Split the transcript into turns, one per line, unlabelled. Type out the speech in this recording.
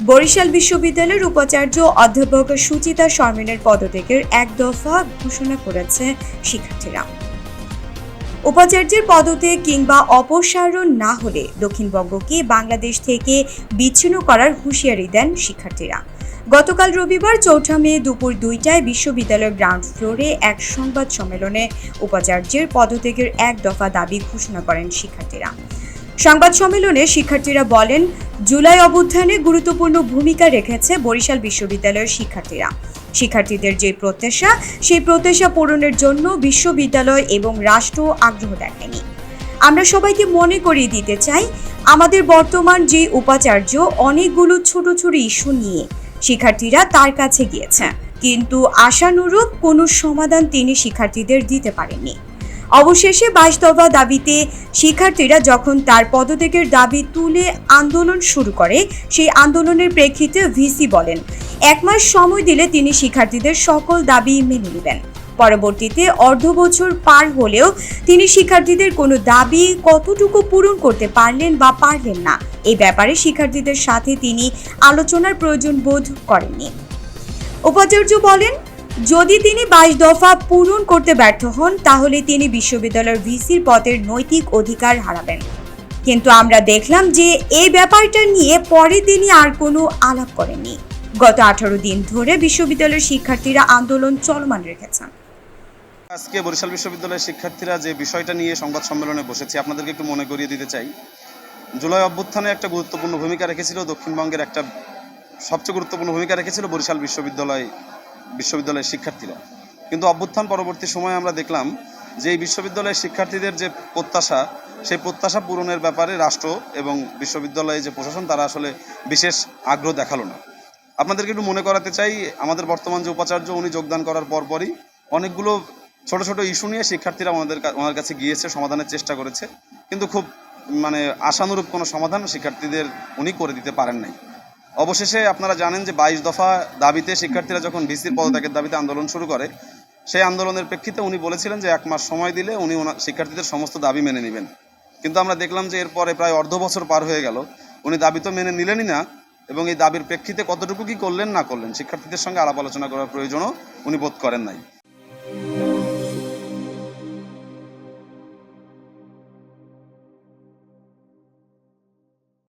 বরিশাল বিশ্ববিদ্যালয়ের উপাচার্য অধ্যাপক সুচিতা শর্মিনের পদত্যাগের এক দফা ঘোষণা করেছে শিক্ষার্থীরা। উপাচার্যের পদত্যাগ কিংবা অপসারণ না হলে দক্ষিণবঙ্গকে বাংলাদেশ থেকে বিচ্ছিন্ন করার হুঁশিয়ারি দেন শিক্ষার্থীরা। গতকাল রবিবার চৌঠা মে দুপুর দুইটায় বিশ্ববিদ্যালয়ের গ্রাউন্ড ফ্লোরে এক সংবাদ সম্মেলনে উপাচার্যের পদত্যাগের এক দফা দাবি ঘোষণা করেন শিক্ষার্থীরা। সংবাদ সম্মেলনে শিক্ষার্থীরা বলেন, জুলাই অভ্যুত্থানে গুরুত্বপূর্ণ ভূমিকা রেখেছে বরিশাল বিশ্ববিদ্যালয়ের শিক্ষার্থীরা। শিক্ষার্থীদের যে প্রত্যাশা, সেই প্রত্যাশা পূরণের জন্য বিশ্ববিদ্যালয় এবং রাষ্ট্র আগ্রহ দেখেনি আমরা সবাইকে মনে করিয়ে দিতে চাই, আমাদের বর্তমান যে উপাচার্য, অনেকগুলো ছোট ছোট ইস্যু নিয়ে শিক্ষার্থীরা তার কাছে গিয়েছে। কিন্তু আশানুরূপ কোনো সমাধান তিনি শিক্ষার্থীদের দিতে পারেননি। অবশেষে বাইশ দফা দাবিতে শিক্ষার্থীরা যখন তার পদত্যাগের দাবি তুলে আন্দোলন শুরু করে, সেই আন্দোলনের প্রেক্ষিতে ভিসি বলেন, এক মাস সময় দিলে তিনি শিক্ষার্থীদের সকল দাবি মেনে নেবেন। পরবর্তীতে অর্ধ বছর পার হলেও তিনি শিক্ষার্থীদের কোনো দাবি কতটুকু পূরণ করতে পারলেন বা পারলেন না এই ব্যাপারে শিক্ষার্থীদের সাথে তিনি আলোচনার প্রয়োজন বোধ করেননি। উপাচার্য বলেন যদি তিনি বাইশ দফা পূরণ করতে ব্যর্থ হন, তাহলে তিনি বিশ্ববিদ্যালয়ের ভিসির পদের নৈতিক অধিকার হারাবেন। কিন্তু আমরা দেখলাম যে এই ব্যাপারটা নিয়ে পরে তিনি আর কোনো আলাপ করেননি। গত আঠারো দিন ধরে বিশ্ববিদ্যালয়ের শিক্ষার্থীরা আন্দোলন চলমান রেখেছেন
আজকে বরিশাল বিশ্ববিদ্যালয়ের শিক্ষার্থীরা যে বিষয়টা নিয়ে সংবাদ সম্মেলনে বসেছে, আপনাদেরকে একটু মনে করিয়ে দিতে চাই। জুলাই অভ্যুত্থানে একটা গুরুত্বপূর্ণ ভূমিকা রেখেছিল, দক্ষিণবঙ্গের একটা সবচেয়ে গুরুত্বপূর্ণ ভূমিকা রেখেছিল বরিশাল বিশ্ববিদ্যালয় বিশ্ববিদ্যালয়ের শিক্ষার্থীরা। কিন্তু অভ্যুত্থান পরবর্তী সময়ে আমরা দেখলাম যে এই বিশ্ববিদ্যালয়ের শিক্ষার্থীদের যে প্রত্যাশা, সেই প্রত্যাশা পূরণের ব্যাপারে রাষ্ট্র এবং বিশ্ববিদ্যালয়ে যে প্রশাসন, তারা আসলে বিশেষ আগ্রহ দেখাল না। আপনাদেরকে একটু মনে করাতে চাই, আমাদের বর্তমান যে উপাচার্য, উনি যোগদান করার পরপরই অনেকগুলো ছোট ছোট ইস্যু নিয়ে শিক্ষার্থীরা আমাদের ওনার কাছে গিয়েছে, সমাধানের চেষ্টা করেছে। কিন্তু খুব মানে আশানুরূপ কোনো সমাধান শিক্ষার্থীদের উনি করে দিতে পারেন নাই। অবশেষে আপনারা জানেন যে বাইশ দফা দাবিতে শিক্ষার্থীরা যখন ভিসির পদত্যাগের দাবিতে আন্দোলন শুরু করে, সেই আন্দোলনের প্রেক্ষিতে উনি বলেছিলেন যে এক মাস সময় দিলে উনি শিক্ষার্থীদের সমস্ত দাবি মেনে নেবেন। কিন্তু আমরা দেখলাম যে এরপরে প্রায় অর্ধ বছর পার হয়ে গেল, উনি দাবি তো মেনে নিলেনই না এবং এই দাবির প্রেক্ষিতে কতটুকু কি করলেন না করলেন, শিক্ষার্থীদের সঙ্গে আলাপ আলোচনা করার প্রয়োজনও উনি বোধ করেন নাই।